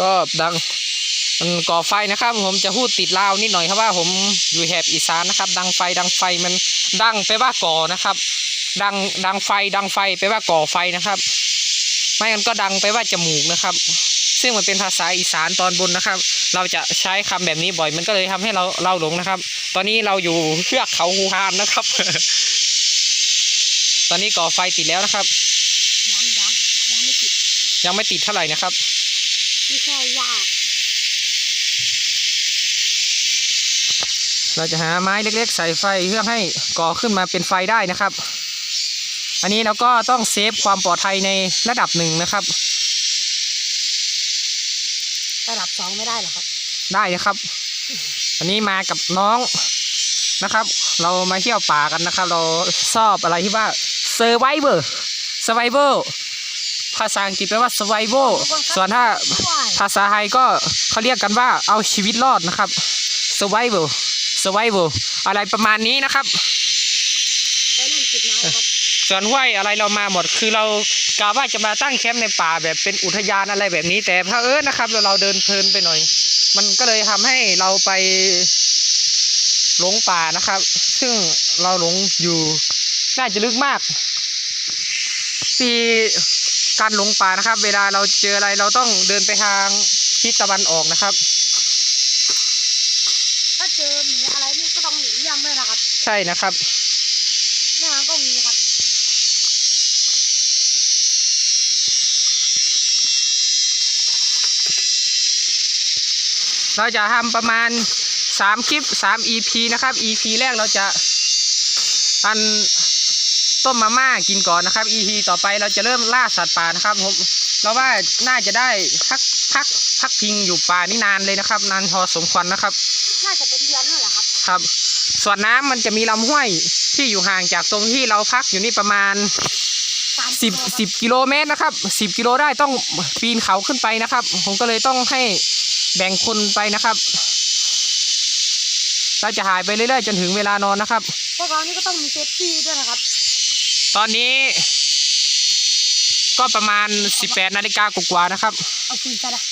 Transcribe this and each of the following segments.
ก็ดังมันก่อไฟนะครับ ผมจะพูดติดลาวนิดหน่อยครับว่าผมอยู่แถบอีสานนะครับ ดังไฟดังไฟมันดังไปลว่าก่อนะครับ ดังดังไฟดังไฟไปลว่าก่อไฟนะครับ ไม่มันก็ดังไปลว่าจมูกนะครับ ซึ่งมันเป็นภาษาอีสานตอนบนนะครับ เราจะใช้คำแบบนี้บ่อยมันก็เลยทำให้เราเราหลงนะครับ ตอนนี้เราอยู่เทือกเขาฮูฮานนะครับ ตอนนี้ก่อไฟติดแล้วนะครับยังยังยังไม่ติดยังไม่ติดเท่าไหร่นะครับ ไม่ใช่ยากเราจะหาไม้เล็กๆ ใส่ไฟเพื่อให้ก่อขึ้นมาเป็นไฟได้นะครับ อันนี้เราก็ต้องเซฟความปลอดภัยในระดับหนึ่งนะครับ ระดับสองไม่ได้หรอครับ ได้นะครับ อันนี้มากับน้องนะครับ เรามาเที่ยวป่ากันนะครับ เราชอบอะไรที่ว่า survivor survivor ภาษาอังกฤษแปลว่า survival ส่วนถ้าภาษาไทยก็เขาเรียกกันว่าเอาชีวิตรอดนะครับ survival survival อะไรประมาณนี้นะครับไปเล่นติดไม้ครับส่วนห้วยอะไรเรามาหมดคือเรากะว่าจะมาตั้งแคมป์ในป่าแบบเป็นอุทยานอะไรแบบนี้ แต่เพอเอิญนะครับเราเราเดินเพลินไปหน่อย มันก็เลยทำให้เราไปหลงป่านะครับ ซึ่งเราหลงอยู่น่าจะลึกมากที่ การหลงป่านะครับ เวลาเราเจออะไรเราต้องเดินไปทางทิศตะวันออกนะครับ ถ้าเจอหมีอะไรนี่ก็ต้องหลีกเลี่ยงด้วยนะครับใช่นะครับไม่งั้นก็มีครับเราจะทำประมาณสามคลิปสาม EP นะครับ EP แรกเราจะอัน ต้มมาม่ากินก่อนนะครับ EP ต่อไปเราจะเริ่มล่าสัตว์ป่านะครับผมเราว่าน่าจะได้พักพักพักพิงอยู่ป่านี่นานเลยนะครับ นานพอสมควรนะครับ น่าจะเป็นเดือนนู่นแหละครับ ครับ ส่วนน้ำมันจะมีลำห้วยที่อยู่ห่างจากตรงที่เราพักอยู่นี่ประมาณสามสิบโลครับสิบกิโลเมตรนะครับสิบกิโลได้ต้องปีนเขาขึ้นไปนะครับ ผมก็เลยต้องให้แบ่งคนไปนะครับ เราจะหายไปเรื่อยๆจนถึงเวลานอนนะครับ พวกเรานี่ก็ต้องมีเซฟตี้ด้วยนะครับ ตอนนี้ ก็ประมาณ 18 นาฬิกากว่าๆนะครับเอาฟืนซะนะ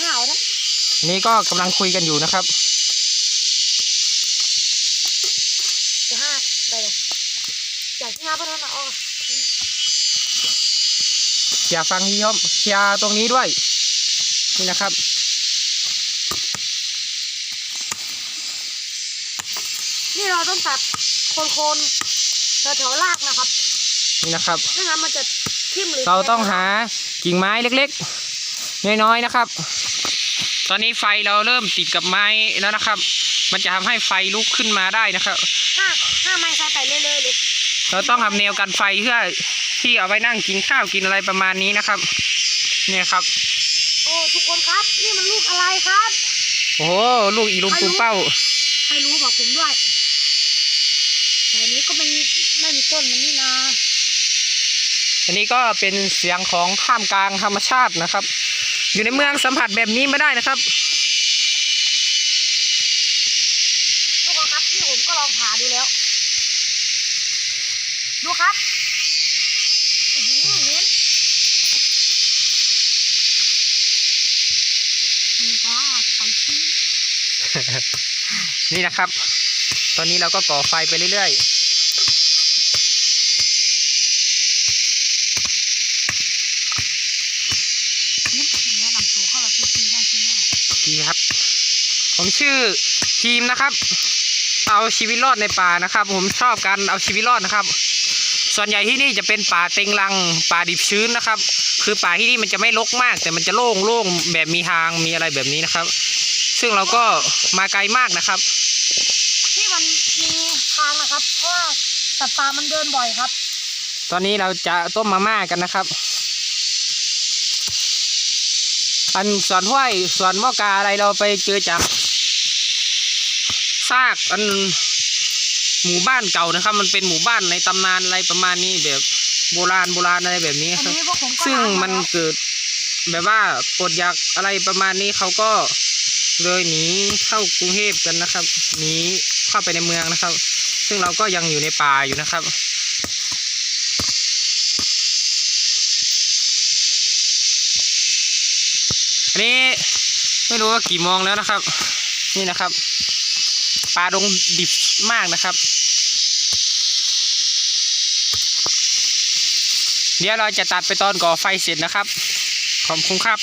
ห้าวนะอันนี้ก็กำลังคุยกันอยู่นะครับ จะห้าไปเลยอยากที่ห้าพัฒนาออกเคลียร์ฟังที่ครับเคลียร์ตรงนี้ด้วย นี่นะครับ นี่เราต้องตัด โคนๆแถวๆรากนะครับนี่นะครับ ไม่งั้นมันจะทิ่มหรือเราต้องหากิ่งไม้เล็กๆ น้อยๆนะครับ ตอนนี้ไฟเราเริ่มติดกับไม้แล้วนะครับ มันจะทำให้ไฟลุกขึ้นมาได้นะครับห้าห้าไม้ใส่ไปเรื่อยๆเลยเราต้องทำแนวกันไฟเพื่อที่เอาไว้นั่งกินข้าวกินอะไรประมาณนี้นะครับ เนี่ยครับ โอ้ทุกคนครับ นี่มันลูกอะไรครับ โอ้โหลูกอีลุมปุมเป้าใครรู้บอกผมด้วย แต่อันนี้ก็ไม่มีไม่มีต้นมันนี่นะอันนี้ก็เป็นเสียงของท่ามกลางธรรมชาตินะครับ อยู่ในเมืองสัมผัสแบบนี้ไม่ได้นะครับทุกคนครับนี่ผมก็ลองผ่าดูแล้ว ดูครับอื้อหือเน้นอืมว้าไปที่นี่นะครับ ตอนนี้เราก็ก่อไฟไปเรื่อยนี่ผมแนะนำตัวเข้าเราตีตีได้ใช่ไหมๆดีครับ ผมชื่อทีมนะครับ เอาชีวิตรอดในป่านะครับ ผมชอบการเอาชีวิตรอดนะครับ ส่วนใหญ่ที่นี่จะเป็นป่าเต็งรังป่าดิบชื้นนะครับ คือป่าที่นี่มันจะไม่รกมาก แต่มันจะโล่งโล่งแบบมีทางมีอะไรแบบนี้นะครับ ซึ่งเราก็มาไกลมากนะครับ มันมีทางนะครับเพราะว่าสัตว์ป่ามันเดินบ่อยครับ ตอนนี้เราจะต้มมาม่ากันนะครับ อันสวนห้วยสวนหมอกาอะไรเราไปเจอจากซากอันหมู่บ้านเก่านะครับ มันเป็นหมู่บ้านในตำนานอะไรประมาณนี้แบบโบราณโบราณอะไรแบบนี้อันครับนี้พวกผมก็ซึ่งล้าามันแล้วเกิดแบบว่าปลดอยากอะไรประมาณนี้เขาก็เลยหนีเข้ากรุงเทพกันนะครับหนี เข้าไปในเมืองนะครับ ซึ่งเราก็ยังอยู่ในป่าอยู่นะครับอันนี้ไม่รู้ว่ากี่โมงแล้วนะครับ นี่นะครับปลาดงดิบมากนะครับ เดี๋ยวเราจะตัดไปตอนก่อไฟเสร็จนะครับ ขอบคุณครับ